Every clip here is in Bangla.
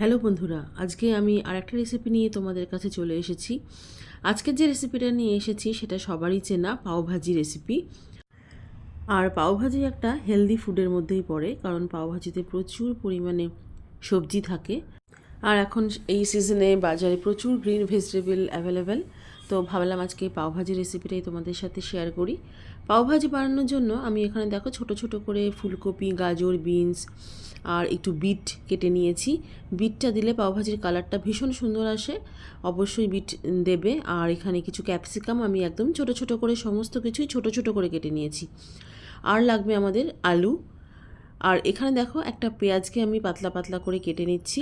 হ্যালো বন্ধুরা, আজকে আমি আরেকটা রেসিপি নিয়ে তোমাদের কাছে চলে এসেছি। আজকের যে রেসিপিটা নিয়ে এসেছি সেটা সবারই চেনা পাওভাজি রেসিপি আর পাওভাজি একটা হেলদি ফুডের মধ্যেই পড়ে, কারণ পাওভাজিতে প্রচুর পরিমাণে সবজি থাকে। আর এখন এই সিজনে বাজারে প্রচুর গ্রিন ভেজিটেবল অ্যাভেলেবেল তো ভাবলাম আজকে পাওভাজি রেসিপিটাই তোমাদের সাথে শেয়ার করি। পাওভাজি বানানোর জন্য আমি এখানে দেখো ছোট ছোট করে ফুলকপি, গাজর, বিনস আর একটু বিট কেটে নিয়েছি। বিটটা দিলে পাওভাজির কালারটা ভীষণ সুন্দর আসে। অবশ্যই বিট দেবে। আর এখানে কিছু ক্যাপসিকাম আমি একদম ছোট ছোট করে সমস্ত কিছুই ছোট ছোট করে কেটে নিয়েছি। আর লাগবে আমাদের আলু। আর এখানে দেখো একটা পেঁয়াজকে আমি পাতলা পাতলা করে কেটে নিচ্ছি।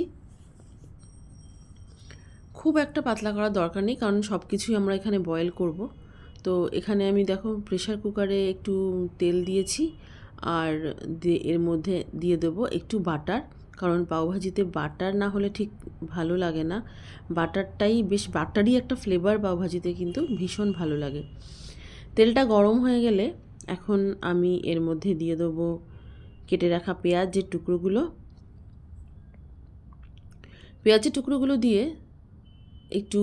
খুব একটা পাতলা করার দরকার নেই, কারণ সব কিছুই আমরা এখানে বয়েল করব। তো এখানে আমি দেখো প্রেশার কুকারে একটু তেল দিয়েছি আর এর মধ্যে দিয়ে দেবো একটু বাটার কারণ পাওভাজিতে বাটার না হলে ঠিক ভালো লাগে না। বাটারটাই বেশ বাটারই একটা ফ্লেভার পাওভাজিতে কিন্তু ভীষণ ভালো লাগে। তেলটা গরম হয়ে গেলে এখন আমি এর মধ্যে দিয়ে দেবো কেটে রাখা পেঁয়াজের টুকরোগুলো। পেঁয়াজের টুকরোগুলো দিয়ে একটু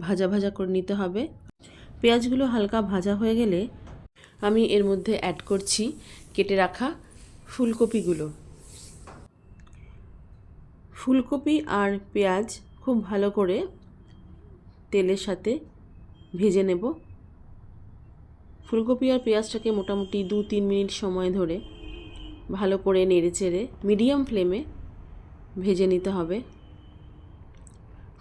ভাজা ভাজা করে নিতে হবে। পেঁয়াজগুলো হালকা ভাজা হয়ে গেলে আমি এর মধ্যে অ্যাড করছি, কেটে রাখা ফুলকপিগুলো। ফুলকপি আর পেঁয়াজ খুব ভালো করে তেলের সাথে ভেজে নেব। ফুলকপি আর পেঁয়াজটাকে মোটামুটি দু তিন মিনিট সময় ধরে ভালো করে নেড়ে চেড়ে মিডিয়াম ফ্লেমে ভেজে নিতে হবে।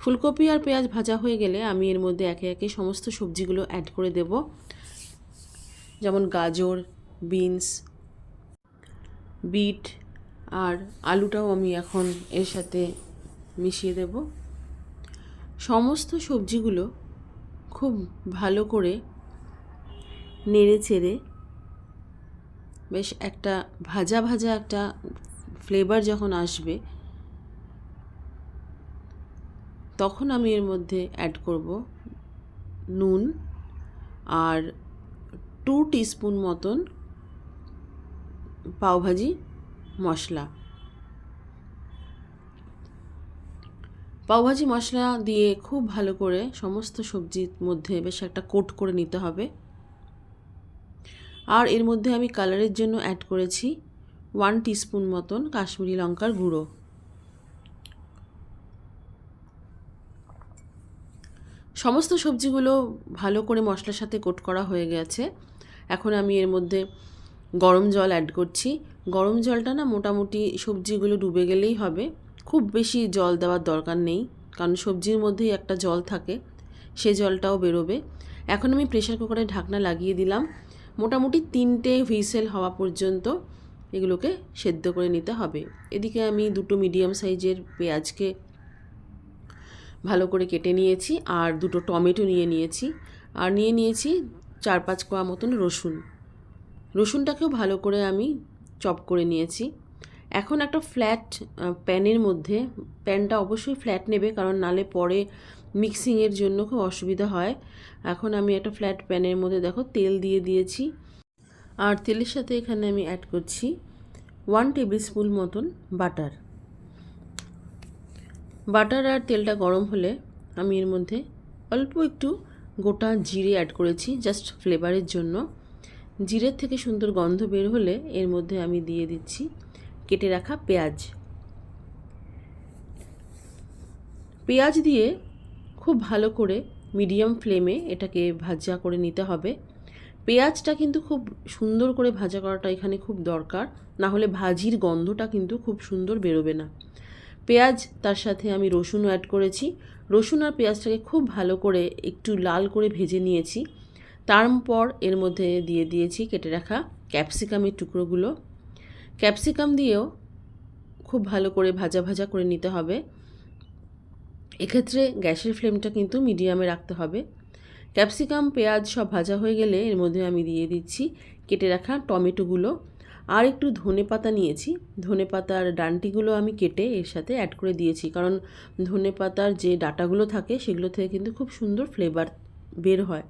ফুলকপি আর পেঁয়াজ ভাজা হয়ে গেলে আমি এর মধ্যে একে একে সমস্ত সবজিগুলো অ্যাড করে দেব। যেমন গাজর বিনস বিট আর আলুটাও আমি এখন এর সাথে মিশিয়ে দেব। সমস্ত সবজিগুলো খুব ভালো করে নেড়ে চেড়ে বেশ একটা ভাজা ভাজা একটা ফ্লেভার যখন আসবে তখন আমি এর মধ্যে অ্যাড করব নুন আর টু টিস্পুন মতন পাওভাজি মশলা। পাওভাজি মশলা দিয়ে খুব ভালো করে সমস্ত সবজির মধ্যে বেশ একটা কোট করে নিতে হবে। আর এর মধ্যে আমি কালারের জন্য অ্যাড করেছি ওয়ান টিস্পুন মতন কাশ্মীরি লঙ্কার গুঁড়ো। সমস্ত সবজিগুলো ভালো করে মশলার সাথে কোট করা হয়ে গেছে। এখন আমি এর মধ্যে গরম জল অ্যাড করছি। গরম জলটা না মোটামুটি সবজিগুলো ডুবে গেলেই হবে। খুব বেশি জল দেওয়ার দরকার নেই, কারণ সবজির মধ্যেই একটা জল থাকে, সে জলটাও বেরোবে। এখন আমি প্রেশার কুকারে ঢাকনা লাগিয়ে দিলাম। মোটামুটি তিনটে হুইসেল হওয়া পর্যন্ত এগুলোকে সেদ্ধ করে নিতে হবে। এদিকে আমি দুটো মিডিয়াম সাইজের পেঁয়াজকে ভালো করে কেটে নিয়েছি আর দুটো টমেটো নিয়ে নিয়েছি। আর নিয়ে নিয়েছি চার পাঁচ কোয়া মতন রসুন। রসুনটাকেও ভালো করে আমি চপ করে নিয়েছি। এখন একটা ফ্ল্যাট প্যানের মধ্যে, প্যানটা অবশ্যই ফ্ল্যাট নেবে কারণ নালে পরে মিক্সিংয়ের জন্য খুব অসুবিধা হয়। এখন আমি একটা ফ্ল্যাট প্যানের মধ্যে দেখো তেল দিয়ে দিয়েছি। আর তেলের সাথে এখানে আমি অ্যাড করছি ওয়ান টেবিল স্পুন মতন বাটার বাটার আর তেলটা গরম হলে আমি এর মধ্যে অল্প একটু গোটা জিরে অ্যাড করেছি জাস্ট ফ্লেভারের জন্য। জিরের থেকে সুন্দর গন্ধ বের হলে এর মধ্যে আমি দিয়ে দিচ্ছি কেটে রাখা পেঁয়াজ। পেঁয়াজ দিয়ে খুব ভালো করে মিডিয়াম ফ্লেমে এটাকে ভাজা করে নিতে হবে। পেঁয়াজটা কিন্তু খুব সুন্দর করে ভাজা করাটা এখানে খুব দরকার, না হলে ভাজির গন্ধটা কিন্তু খুব সুন্দর বেরোবে না। পেঁয়াজ, তার সাথে আমি রসুনও অ্যাড করেছি। রসুন আর পেঁয়াজটাকে খুব ভালো করে একটু লাল করে ভেজে নিয়েছি। তারপর এর মধ্যে দিয়ে দিয়েছি কেটে রাখা ক্যাপসিকামের টুকরোগুলো। ক্যাপসিকাম দিয়েও খুব ভালো করে ভাজা ভাজা করে নিতে হবে। এক্ষেত্রে গ্যাসের ফ্লেমটা কিন্তু মিডিয়ামে রাখতে হবে। ক্যাপসিকাম, পেঁয়াজ সব ভাজা হয়ে গেলে এর মধ্যে আমি দিয়ে দিচ্ছি কেটে রাখা টমেটোগুলো। আর একটু ধনে পাতা নিয়েছি। ধনে পাতার ডান্টিগুলো আমি কেটে এর সাথে অ্যাড করে দিয়েছি। কারণ ধনে পাতার যে ডাটাগুলো থাকে, সেগুলো থেকে কিন্তু খুব সুন্দর ফ্লেভার বের হয়।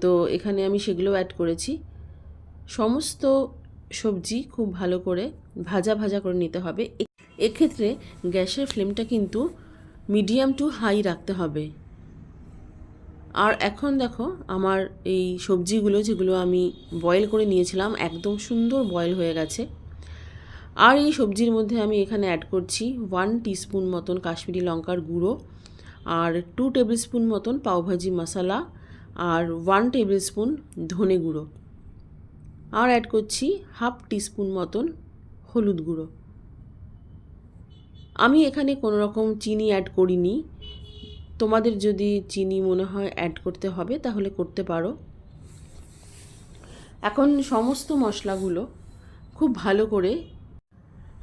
তো এখানে আমি সেগুলো অ্যাড করেছি। সমস্ত সবজি খুব ভালো করে ভাজা ভাজা করে নিতে হবে। এক্ষেত্রে গ্যাসের ফ্লেমটা কিন্তু মিডিয়াম টু হাই রাখতে হবে। আর এখন দেখো, আমার এই সবজিগুলো যেগুলো আমি বয়েল করে নিয়েছিলাম, একদম সুন্দর বয়েল হয়ে গেছে। আর এই সবজির মধ্যে আমি এখানে অ্যাড করছি ওয়ান টিস্পুন মতন কাশ্মীরি লঙ্কার গুঁড়ো, আর টু টেবিল স্পুন মতন পাওভাজি মশলা, আর ওয়ান টেবিল স্পুন ধনে গুঁড়ো। আর অ্যাড করছি হাফ টিস্পুন মতন হলুদ গুঁড়ো। আমি এখানে কোনো রকম চিনি অ্যাড করিনি। তোমাদের যদি চিনি মনে হয় অ্যাড করতে হবে, তাহলে করতে পারো। এখন সমস্ত মশলাগুলো খুব ভালো করে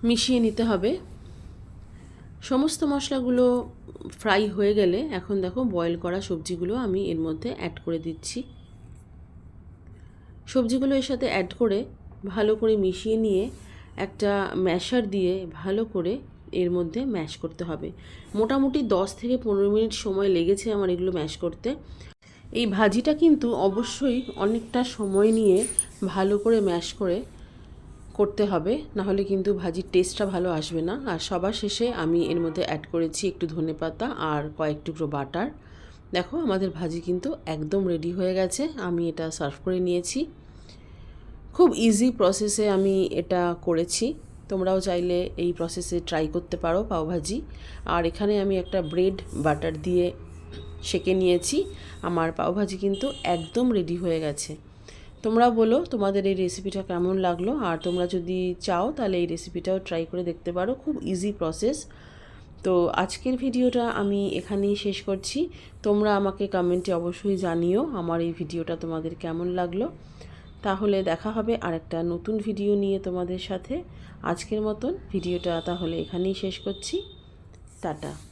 মিশিয়ে নিতে হবে। সমস্ত মশলাগুলো ফ্রাই হয়ে গেলে এখন দেখো বয়েল করা সবজিগুলো আমি এর মধ্যে অ্যাড করে দিচ্ছি। সবজিগুলো এর সাথে অ্যাড করে ভালো করে মিশিয়ে নিয়ে একটা ম্যাশার দিয়ে ভালো করে এর মধ্যে ম্যাশ করতে হবে। মোটামুটি দশ থেকে পনেরো মিনিট সময় লেগেছে আমার এগুলো ম্যাশ করতে। এই ভাজিটা কিন্তু অবশ্যই অনেকটা সময় নিয়ে ভালো করে ম্যাশ করে করতে হবে, নাহলে কিন্তু ভাজির টেস্টটা ভালো আসবে না। আর সবার শেষে আমি এর মধ্যে অ্যাড করেছি একটু ধনে পাতা আর কয়েক টুকরো বাটার। দেখো আমাদের ভাজি কিন্তু একদম রেডি হয়ে গেছে, আমি এটা সার্ভ করে নিয়েছি। খুব ইজি প্রসেসে আমি এটা করেছি। তোমরাও চাইলে এই প্রসেসে ট্রাই করতে পারো পাওভাজি আর এখানে আমি একটা ব্রেড বাটার দিয়ে সেকে নিয়েছি। আমার পাওভাজি কিন্তু একদম রেডি হয়ে গেছে। তোমরা বলো তোমাদের এই রেসিপিটা কেমন লাগল? আর তোমরা যদি চাও তাহলে এই রেসিপিটাও ট্রাই করে দেখতে পারো। খুব ইজি প্রসেস তো আজকের ভিডিওটা আমি এখানেই শেষ করছি। তোমরা আমাকে কমেন্টে অবশ্যই জানিও আমার এই ভিডিওটা তোমাদের কেমন লাগল। তাহলে দেখা হবে আরেকটা নতুন ভিডিও নিয়ে তোমাদের সাথে। আজকের মতন ভিডিওটা তাহলে এখানেই শেষ করছি। টাটা।